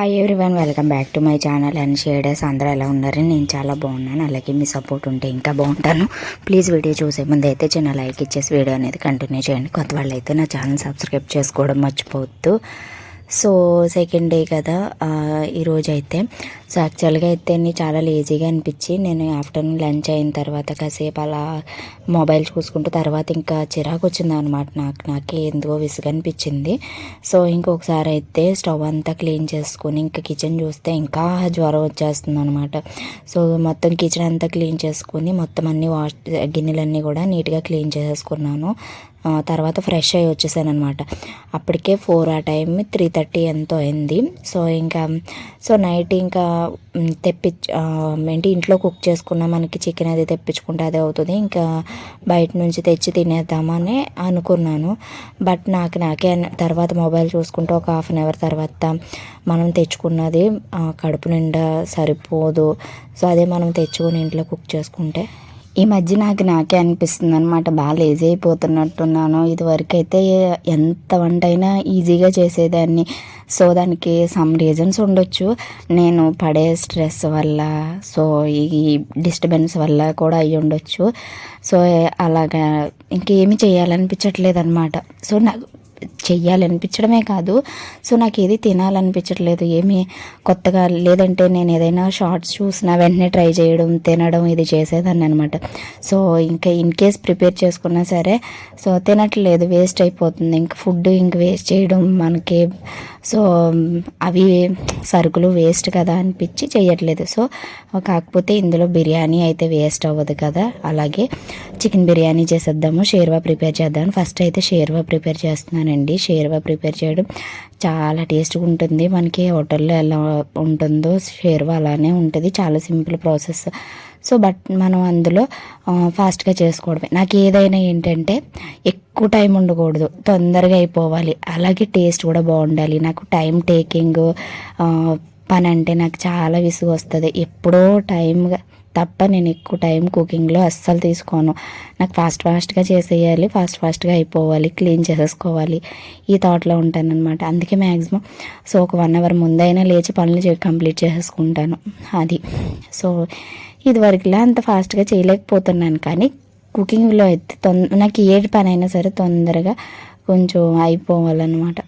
Hi everyone welcome back to my channel and shaders అందరూ ఎలా ఉన్నారని నేను చాలా బాగున్నాను. అలాగే మీ సపోర్ట్ ఉంటే ఇంకా బాగుంటాను. ప్లీజ్ వీడియో చూసే ముందు అయితే చిన్న లైక్ ఇచ్చేసి వీడియో అనేది కంటిన్యూ చేయండి. కొత్త వాళ్ళు అయితే నా ఛానల్ సబ్స్క్రైబ్ చేసుకోవడం మర్చిపోవద్దు. సో సెకండ్ డే కదా ఈరోజు అయితే సో యాక్చువల్గా అయితే నేను చాలా లేజీగా అనిపించి నేను ఆఫ్టర్నూన్ లంచ్ అయిన తర్వాత కాసేపు అలా మొబైల్ చూసుకుంటూ తర్వాత ఇంకా చిరాకు వచ్చింది అనమాట నాకు. నాకే ఎందుకో విసుగు అనిపించింది. సో ఇంకొకసారి అయితే స్టవ్ అంతా క్లీన్ చేసుకొని ఇంకా కిచెన్ చూస్తే ఇంకా జ్వరం వచ్చేస్తుంది అనమాట సో మొత్తం కిచెన్ అంతా క్లీన్ చేసుకుని మొత్తం అన్ని వాష్ గిన్నెలన్నీ కూడా నీట్గా క్లీన్ చేసేసుకున్నాను. తర్వాత ఫ్రెష్ అయ్యి వచ్చేసాను అనమాట అప్పటికే ఫోర్ ఆ టైం త్రీ థర్టీ ఎంతో అయింది. సో ఇంకా సో నైట్ ఇంకా తెప్పి ఏంటి ఇంట్లో కుక్ చేసుకున్న మనకి చికెన్ అది తెప్పించుకుంటే అదే అవుతుంది. ఇంకా బయట నుంచి తెచ్చి తినేద్దామని అనుకున్నాను. బట్ నాకు నాకే తర్వాత మొబైల్ చూసుకుంటే ఒక హాఫ్ అన్ అవర్ తర్వాత మనం తెచ్చుకున్నది కడుపు నిండా సరిపోదు. సో అదే మనం తెచ్చుకొని ఇంట్లో కుక్ చేసుకుంటే ఈ మధ్య నాకు నాకే అనిపిస్తుంది అనమాట బాగా లేజీ అయిపోతున్నట్టున్నాను. ఇదివరకు అయితే ఎంత వంట అయినా ఈజీగా చేసేదాన్ని. సో దానికి సమ్ రీజన్స్ ఉండొచ్చు. నేను పడే స్ట్రెస్ వల్ల సో ఈ డిస్టర్బెన్స్ వల్ల కూడా అయ్యి ఉండొచ్చు. సో అలాగా ఇంకేమి చేయాలనిపించట్లేదు అనమాట సో నాకు చెయ్యాలనిపించడమే కాదు. సో నాకు ఏది తినాలనిపించట్లేదు. ఏమి కొత్తగా లేదంటే నేను ఏదైనా షార్ట్స్ చూసినా వెంటనే ట్రై చేయడం తినడం ఇది చేసేదాన్ని అనమాట సో ఇంకా ఇన్ కేస్ ప్రిపేర్ చేసుకున్నా సరే సో తినట్లేదు. వేస్ట్ అయిపోతుంది. ఇంకా ఫుడ్ ఇంక వేస్ట్ చేయడం మనకి సో అవి సరుకులు వేస్ట్ కదా అనిపించి చేయట్లేదు సో కాకపోతే ఇందులో బిర్యానీ అయితే వేస్ట్ అవ్వదు కదా. అలాగే చికెన్ బిర్యానీ చేసేద్దాము షేర్వా ప్రిపేర్ చేద్దాం. ఫస్ట్ అయితే షేర్వా ప్రిపేర్ చేస్తున్నానండి. షేర్వా ప్రిపేర్ చేయడం చాలా టేస్ట్గా ఉంటుంది. మనకి హోటల్లో ఎలా ఉంటుందో షేర్వా అలానే ఉంటుంది. చాలా సింపుల్ ప్రాసెస్. సో బట్ మనం అందులో ఫాస్ట్గా చేసుకోవడమే. నాకు ఏదైనా ఏంటంటే ఎక్కువ టైం ఉండకూడదు. తొందరగా అయిపోవాలి. అలాగే టేస్ట్ కూడా బాగుండాలి. నాకు టైం టేకింగ్ పని అంటే నాకు చాలా విసుగు వస్తుంది. ఎప్పుడో టైంగా తప్ప నేను ఎక్కువ టైం కుకింగ్లో అస్సలు తీసుకోను. నాకు ఫాస్ట్ ఫాస్ట్గా చేసేయాలి ఫాస్ట్ ఫాస్ట్గా అయిపోవాలి క్లీన్ చేసేసుకోవాలి. ఈ థాట్లో ఉంటాను అనమాట అందుకే మ్యాక్సిమం సో ఒక వన్ అవర్ ముందైనా లేచి పనులు కంప్లీట్ చేసేసుకుంటాను. అది. సో ఇదివరకులా అంత ఫాస్ట్గా చేయలేకపోతున్నాను. కానీ కుకింగ్లో అయితే తొంద నాకు ఏ పని అయినా సరే తొందరగా కొంచెం అయిపోవాలన్నమాట.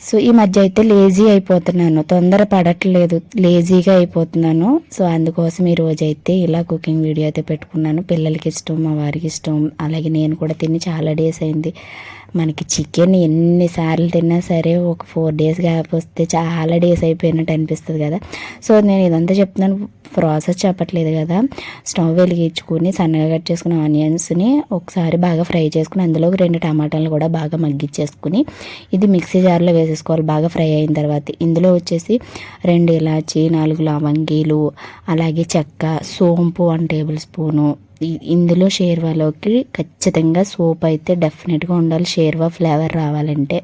సో ఈ మధ్య అయితే లేజీ అయిపోతున్నాను. తొందర పడట్లేదు. లేజీగా అయిపోతున్నాను. సో అందుకోసం ఈ రోజు అయితే ఇలా కుకింగ్ వీడియో అయితే పెట్టుకున్నాను. పిల్లలకి ఇష్టం మా వారికి ఇష్టం. అలాగే నేను కూడా తిని చాలా డేస్ అయింది. మనకి చికెన్ ఎన్నిసార్లు తిన్నా సరే ఒక ఫోర్ డేస్ గ్యాప్ వస్తే చాలా డేస్ అయిపోయినట్టు అనిపిస్తుంది కదా. సో నేను ఇదంతా చెప్తున్నాను. ప్రాసెస్ చెప్పట్లేదు కదా. స్టవ్ వెలిగించుకుని సన్నగా కట్ చేసుకున్న ఆనియన్స్ని ఒకసారి బాగా ఫ్రై చేసుకుని అందులో రెండు టమాటాలు కూడా బాగా మగ్గిచ్చేసుకుని ఇది మిక్సీ జార్లో వేసేసుకోవాలి. బాగా ఫ్రై అయిన తర్వాత ఇందులో వచ్చేసి రెండు ఇలాచి నాలుగు లవంగీలు అలాగే చెక్క సోంపు వన్ టేబుల్ స్పూను ఇందులో షేర్వాలోకి ఖచ్చితంగా సోప్ అయితే డెఫినెట్గా ఉండాలి. షేర్వా ఫ్లేవర్ రావాలంటే.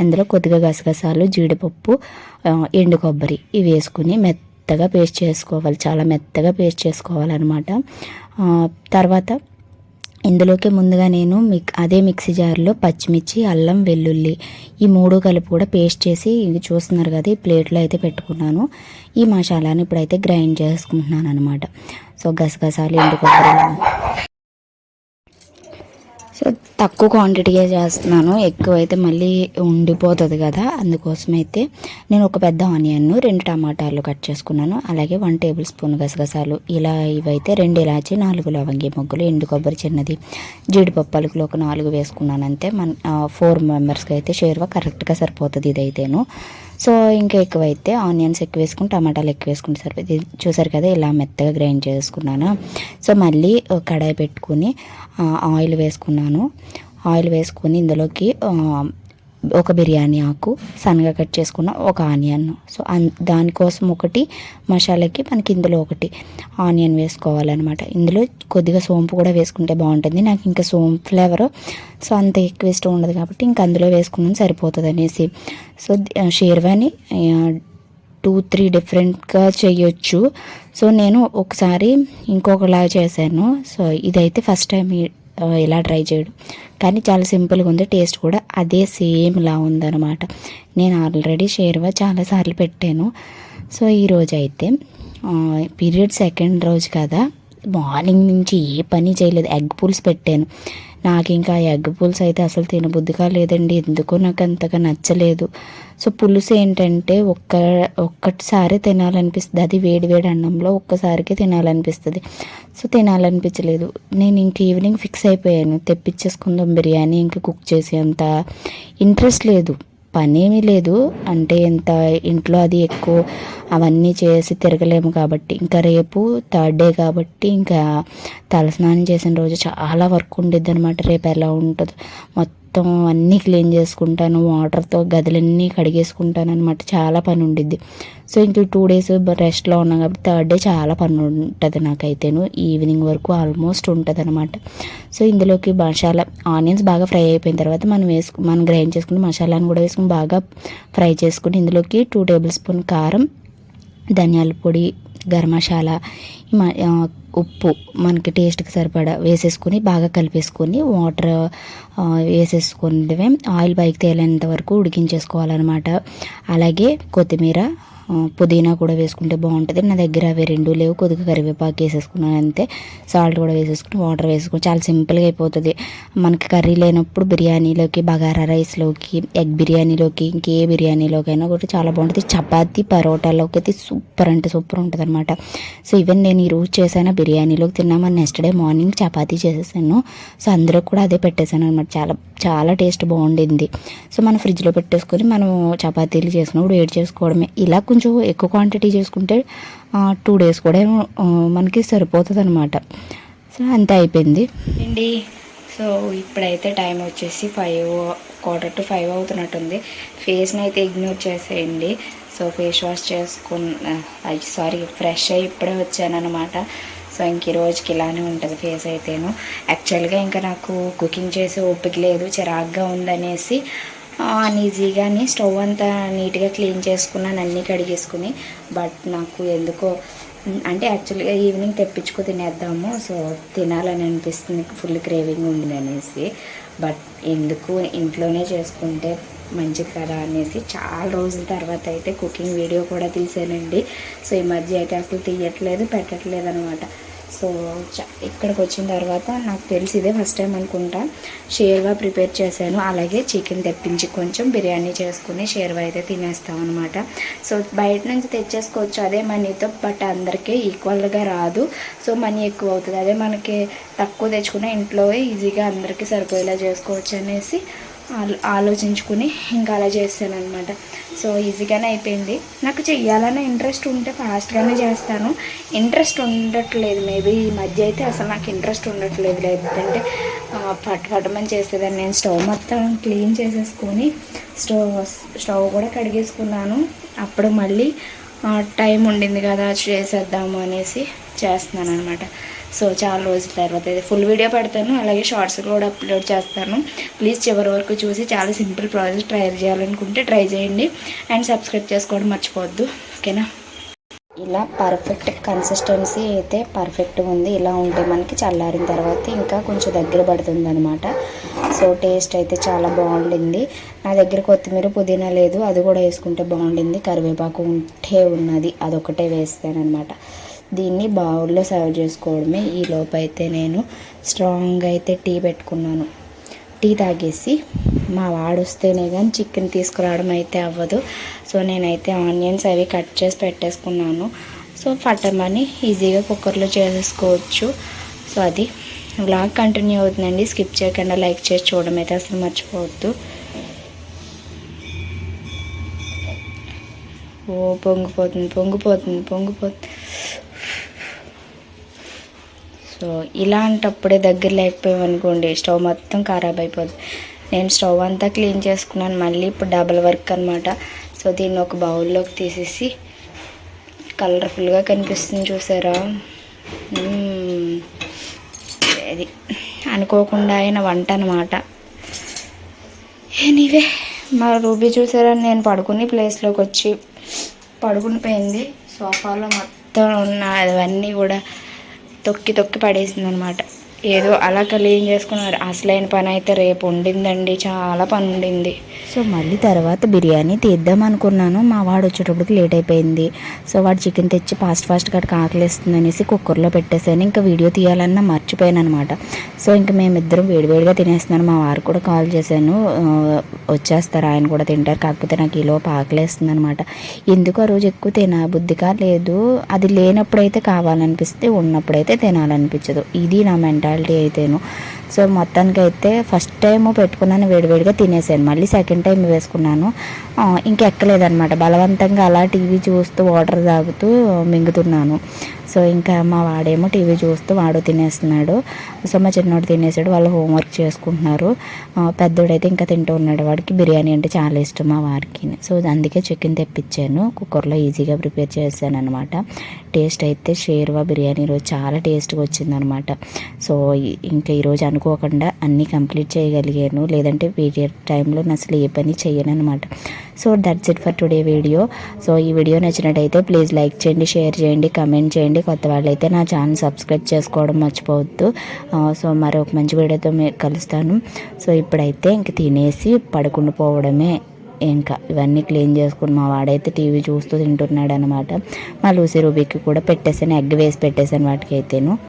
అందులో కొద్దిగా గసగసాలు జీడిపప్పు ఎండు కొబ్బరి ఇవి వేసుకుని మెత్తగా పేస్ట్ చేసుకోవాలి. చాలా మెత్తగా పేస్ట్ చేసుకోవాలన్నమాట. తర్వాత ఇందులోకి ముందుగా నేను మిక్ అదే మిక్సీ జార్లో పచ్చిమిర్చి అల్లం వెల్లుల్లి ఈ మూడు కలిపి కూడా పేస్ట్ చేసి ఇది చూస్తున్నారు కదా ఈ ప్లేట్లో అయితే పెట్టుకున్నాను. ఈ మసాలాని ఇప్పుడైతే గ్రైండ్ చేసుకుంటున్నాను అనమాట సో గసగసాలు ఎండు కొబ్బరి సో తక్కువ క్వాంటిటీగా చేస్తున్నాను. ఎక్కువ అయితే మళ్ళీ ఉండిపోతుంది కదా అందుకోసం అయితే నేను ఒక పెద్ద ఆనియన్ రెండు టమాటాలు కట్ చేసుకున్నాను. అలాగే వన్ టేబుల్ స్పూన్ గసగసాలు ఇలా ఇవైతే రెండు ఇలాచి నాలుగు లవంగి మొగ్గులు ఎండు కొబ్బరి చిన్నది జీడిపప్పు పలుకులు ఒక నాలుగు వేసుకున్నాను అంతే. మన ఫోర్ మెంబర్స్కి అయితే షేర్వా. కరెక్ట్గా సరిపోతుంది ఇదైతేను. సో ఇంకా ఎక్కువైతే ఆనియన్స్ ఎక్కువ వేసుకుని టమాటాలు ఎక్కువ వేసుకుంటే సరిపోతుంది ఇది చూసారు కదా ఇలా మెత్తగా గ్రైండ్ చేసుకున్నాను. సో మళ్ళీ కడాయి పెట్టుకుని ఆయిల్ వేసుకున్నాను. ఆయిల్ వేసుకుని ఇందులోకి ఒక బిర్యానీ ఆకు సన్నగా కట్ చేసుకున్న ఒక ఆనియన్. సో దానికోసం ఒకటి మసాలాకి మనకి ఇందులో ఒకటి ఆనియన్ వేసుకోవాలన్నమాట. ఇందులో కొద్దిగా సోంపు కూడా వేసుకుంటే బాగుంటుంది. నాకు ఇంకా సోంపు ఫ్లేవర్ సో అంత ఎక్కువ ఇష్టం ఉండదు కాబట్టి ఇంకా అందులో వేసుకున్నాం సరిపోతుంది అనేసి so the- sherwani two three డిఫరెంట్గా చేయొచ్చు. సో నేను ఒకసారి ఇంకొకలా చేశాను. సో ఇదైతే ఫస్ట్ టైం ఇలా ట్రై చేయడం. కానీ చాలా సింపుల్గా ఉంది. టేస్ట్ కూడా అదే సేమ్లా ఉందన్నమాట. నేను ఆల్రెడీ షేర్వా చాలాసార్లు పెట్టాను. సో ఈరోజు అయితే పీరియడ్ సెకండ్ రోజు కదా. మార్నింగ్ నుంచి ఏ పని చేయలేదు. ఎగ్ పూల్స్ పెట్టాను. నాకు ఇంకా ఎగ్ పులుసు అయితే అసలు తినబుద్ధిగా లేదండి. ఎందుకో నాకు అంతగా నచ్చలేదు. సో పులుసు ఏంటంటే ఒక్క ఒక్కటిసారి తినాలనిపిస్తుంది. అది వేడి వేడి అన్నంలో ఒక్కసారికి తినాలనిపిస్తుంది. సో తినాలనిపించలేదు. నేను ఇంక ఈవినింగ్ ఫిక్స్ అయిపోయాను. తెప్పించేసుకుందాం బిర్యానీ ఇంకా కుక్ చేసే అంత ఇంట్రెస్ట్ లేదు. పనేమీ లేదు. అంటే ఎంత ఇంట్లో అది ఎక్కువ అవన్నీ చేసి తిరగలేము కాబట్టి. ఇంకా రేపు థర్డ్ డే కాబట్టి ఇంకా తలస్నానం చేసిన రోజు చాలా వర్క్ ఉండిద్ది అనమాట రేపు ఎలా ఉంటుందో. మొత్తం మొత్తం అన్నీ క్లీన్ చేసుకుంటాను వాటర్తో గదులన్నీ కడిగేసుకుంటాను అనమాట చాలా పని ఉండిద్ది. సో ఇంక టూ డేస్ రెస్ట్లో ఉన్నాం కాబట్టి థర్డ్ డే చాలా పని ఉంటుంది నాకైతేను. ఈవినింగ్ వరకు ఆల్మోస్ట్ ఉంటుంది అనమాట సో ఇందులోకి మసాలా ఆనియన్స్ బాగా ఫ్రై అయిపోయిన తర్వాత మనం వేసుకు మనం గ్రైండ్ చేసుకుని మసాలాను కూడా వేసుకుని బాగా ఫ్రై చేసుకుని ఇందులోకి టూ టేబుల్ స్పూన్ కారం ధనియాల పొడి గరం మసాలా ఉప్పు మనకి టేస్ట్కి సరిపడా వేసేసుకొని బాగా కలిపేసుకొని వాటర్ వేసేసుకుంటే వేసేసుకుని ఆయిల్ పైకి తేలేంత వరకు ఉడికించేసుకోవాలన్నమాట. అలాగే కొత్తిమీర పుదీనా కూడా వేసుకుంటే బాగుంటుంది. నా దగ్గర అవి రెండు లేవు. కొద్దిగా కరివేపాకు వేసేసుకున్నాను అంతే. సాల్ట్ కూడా వేసేసుకుని వాటర్ వేసుకుని చాలా సింపుల్గా అయిపోతుంది. మనకి కర్రీ లేనప్పుడు బిర్యానీలోకి బగారా రైస్లోకి ఎగ్ బిర్యానీలోకి ఇంకే బిర్యానీలోకైనా కూడా చాలా బాగుంటుంది. చపాతీ పరోటాలోకి అయితే సూపర్ అంటే సూపర్ ఉంటుంది అనమాట సో ఈవెన్ నేను ఈ రోజు చేశాను బిర్యానీలోకి తిన్నామని నెక్స్ట్ డే మార్నింగ్ చపాతీ చేసేసాను. సో అందరూ కూడా అదే పెట్టేశాను అనమాట చాలా చాలా టేస్ట్ బాగుండింది. సో మనం ఫ్రిడ్జ్లో పెట్టేసుకొని మనం చపాతీలు చేసినప్పుడు వేడి చేసుకోవడమే. ఇలా కొంచెం కొంచెం ఎక్కువ క్వాంటిటీ చేసుకుంటే టూ డేస్ కూడా మనకి సరిపోతుంది అనమాట సో అంతే అయిపోయింది. అండి సో ఇప్పుడైతే టైం వచ్చేసి ఫైవ్ క్వార్టర్ టు ఫైవ్ అవుతున్నట్టుంది. ఫేస్ని అయితే ఇగ్నోర్ చేసేయండి. సో ఫేస్ వాష్ చేసుకున్న సారీ ఫ్రెష్ అయ్యి ఇప్పుడే వచ్చానమాట సో ఇంక ఈ రోజుకి ఇలానే ఉంటుంది ఫేస్ అయితేను. యాక్చువల్గా ఇంకా నాకు కుకింగ్ చేసే ఓపిక లేదు చిరాగ్గా ఉందనేసి అన్ఈజీగాని స్టవ్ అంతా నీట్గా క్లీన్ చేసుకున్నాను అన్నీ కడిగేసుకుని. బట్ నాకు ఎందుకో అంటే యాక్చువల్గా ఈవినింగ్ తెప్పించుకో తినేద్దాము సో తినాలని అనిపిస్తుంది ఫుల్ క్రేవింగ్ ఉంది అనేసి. బట్ ఎందుకు ఇంట్లోనే చేసుకుంటే మంచిది కదా అనేసి చాలా రోజుల తర్వాత అయితే కుకింగ్ వీడియో కూడా తీసానండి. సో ఈ మధ్య అయితే అసలు తీయట్లేదు పెట్టట్లేదు అనమాట. సో చ ఇక్కడికి వచ్చిన తర్వాత నాకు తెలిసి ఇదే ఫస్ట్ టైం అనుకుంటా. షేర్వా ప్రిపేర్ చేశాను. అలాగే చికెన్ తెప్పించి కొంచెం బిర్యానీ చేసుకుని షేర్వా అయితే తినేస్తాం అనమాట సో బయట నుంచి తెచ్చేసుకోవచ్చు. అదే మనీతో బట్ అందరికీ ఈక్వల్గా రాదు. సో మనీ ఎక్కువ అవుతుంది. అదే మనకి తక్కువ తెచ్చుకున్న ఇంట్లో ఈజీగా అందరికీ సరిపోయేలా చేసుకోవచ్చు అనేసి ఆలోచించుకుని ఇంకా అలా చేస్తానమాట సో ఈజీగానే అయిపోయింది. నాకు చెయ్యాలనే ఇంట్రెస్ట్ ఉంటే ఫాస్ట్గానే చేస్తాను. ఇంట్రెస్ట్ ఉండట్లేదు. మేబీ ఈ మధ్య అయితే అసలు నాకు ఇంట్రెస్ట్ ఉండట్లేదు. లేదంటే పట్టు పట్ పట్టమని చేసేదాన్ని. నేను స్టవ్ మొత్తం క్లీన్ చేసేసుకొని స్టవ్ స్టవ్ కూడా కడిగేసుకున్నాను. అప్పుడు మళ్ళీ టైం ఉండింది కదా చేసేద్దాము అనేసి చేస్తున్నాను అనమాట సో చాలా రోజుల తర్వాత అయితే ఫుల్ వీడియో పెడతాను. అలాగే షార్ట్స్ కూడా అప్లోడ్ చేస్తాను. ప్లీజ్ చివరి వరకు చూసి చాలా సింపుల్ ప్రాసెస్ ట్రై చేయాలనుకుంటే ట్రై చేయండి. అండ్ సబ్స్క్రైబ్ చేసుకోవడం మర్చిపోవద్దు. ఓకేనా ఇలా పర్ఫెక్ట్ కన్సిస్టెన్సీ అయితే పర్ఫెక్ట్గా ఉంది. ఇలా ఉంటే మనకి చల్లారిన తర్వాత ఇంకా కొంచెం దగ్గర పడుతుంది అనమాట సో టేస్ట్ అయితే చాలా బాగుండింది. నా దగ్గర కొత్తిమీర పుదీనా లేదు. అది కూడా వేసుకుంటే బాగుండింది. కరివేపాకు ఉంటే ఉన్నది. అదొకటే వేస్తాను అనమాట దీన్ని బౌల్లో సర్వ్ చేసుకోవడమే. ఈ లోపైతే నేను స్ట్రాంగ్ అయితే టీ పెట్టుకున్నాను. టీ తాగేసి మా వాడు వస్తేనే కానీ చికెన్ తీసుకురావడం అయితే అవ్వదు. సో నేనైతే ఆనియన్స్ అవి కట్ చేసి పెట్టేసుకున్నాను. సో ఫటమని ఈజీగా కుక్కర్లో చేసేసుకోవచ్చు సో అది వ్లాగ్ కంటిన్యూ అవుతుందండి. స్కిప్ చేయకుండా లైక్ చేసి చూడడం అయితే అసలు మర్చిపోవద్దు. ఓ పొంగిపోతుంది పొంగిపోతుంది పొంగిపోతుంది. సో ఇలాంటప్పుడే దగ్గర లేకపోయామనుకోండి స్టవ్ మొత్తం ఖరాబ్ అయిపోద్ది. నేను స్టవ్ అంతా క్లీన్ చేసుకున్నాను మళ్ళీ ఇప్పుడు డబల్ వర్క్ అనమాట సో దీన్ని ఒక బౌల్లోకి తీసేసి కలర్ఫుల్గా కనిపిస్తుంది చూసారా? అది అనుకోకుండా అయిన వంట అనమాట ఎనీవే మా రూబీ చూసారా నేను పడుకుని ప్లేస్లోకి వచ్చి పడుకుని పోయింది. సోఫాలో మొత్తం ఉన్న అవన్నీ కూడా తొక్కి తొక్కి పడేసింది అనమాట ఏదో అలా క్లీన్ చేసుకున్నారు. అసలైన పని అయితే రేపు ఉండిందండి. చాలా పని ఉండింది సో మళ్ళీ తర్వాత బిర్యానీ తీద్దాం అనుకున్నాను. మా వాడు వచ్చేటప్పటికి లేట్ అయిపోయింది. సో వాడు చికెన్ తెచ్చి ఫాస్ట్ ఫాస్ట్ గట్ట ఆకలిస్తుంది అనేసి కుక్కర్లో పెట్టేశాను. ఇంకా వీడియో తీయాలన్నా మర్చిపోయాను అనమాట సో ఇంకా మేమిద్దరం వేడివేడిగా తినేస్తున్నాను మా వారు కూడా కాల్ చేశాను. వచ్చేస్తారు. ఆయన కూడా తింటారు. కాకపోతే నాకు ఈలో లోపు అనమాట ఎందుకు ఆ రోజు ఎక్కువ తిన? బుద్ధిగా లేదు అది లేనప్పుడైతే కావాలనిపిస్తే ఉన్నప్పుడైతే తినాలనిపించదు. ఇది నా మెంటాలిటీ అయితేను. సో మొత్తానికి అయితే ఫస్ట్ టైం పెట్టుకున్నాను వేడివేడిగా తినేసాను. మళ్ళీ సెకండ్ టైం వేసుకున్నాను. ఇంకెక్కలేదనమాట బలవంతంగా అలా టీవీ చూస్తూ వాటర్ తాగుతూ మింగుతున్నాను. సో ఇంకా మా వాడేమో టీవీ చూస్తూ వాడు తినేస్తున్నాడు. సో మా చిన్నోడు తినేసాడు. వాళ్ళు హోంవర్క్ చేసుకుంటున్నారు. పెద్దోడైతే ఇంకా తింటూ ఉన్నాడు. వాడికి బిర్యానీ అంటే చాలా ఇష్టం మా వారికి సో అందుకే చికెన్ తెప్పించాను. కుక్కర్లో ఈజీగా ప్రిపేర్ చేశాను అనమాట టేస్ట్ అయితే షేర్వా బిర్యానీ రోజు చాలా టేస్ట్గా వచ్చిందనమాట సో ఇంకా ఈరోజు అనుకోకుండా అన్నీ కంప్లీట్ చేయగలిగాను. లేదంటే పీరియడ్ టైంలో నేను అసలు ఏ పని చేయను అనమాట so that's it for today video. So ఈ వీడియో నచ్చినట్టయితే ప్లీజ్ లైక్ చేయండి షేర్ చేయండి కమెంట్ చేయండి. కొత్త వాళ్ళైతే నా ఛానల్ సబ్స్క్రైబ్ చేసుకోవడం మర్చిపోవద్దు. సో మరి ఒక మంచి వీడియోతో మీ కలుస్తాను. సో ఇప్పుడైతే ఇంక తినేసి పడుకుండి పోవడమే ఇంకా. ఇవన్నీ క్లీన్ చేసుకుని మా వాడైతే టీవీ చూస్తూ తింటున్నాడు అనమాట మా లూసీ రూబీకి కూడా పెట్టేసాను ఎగ్ వేసి పెట్టేశాను వాటికి అయితేను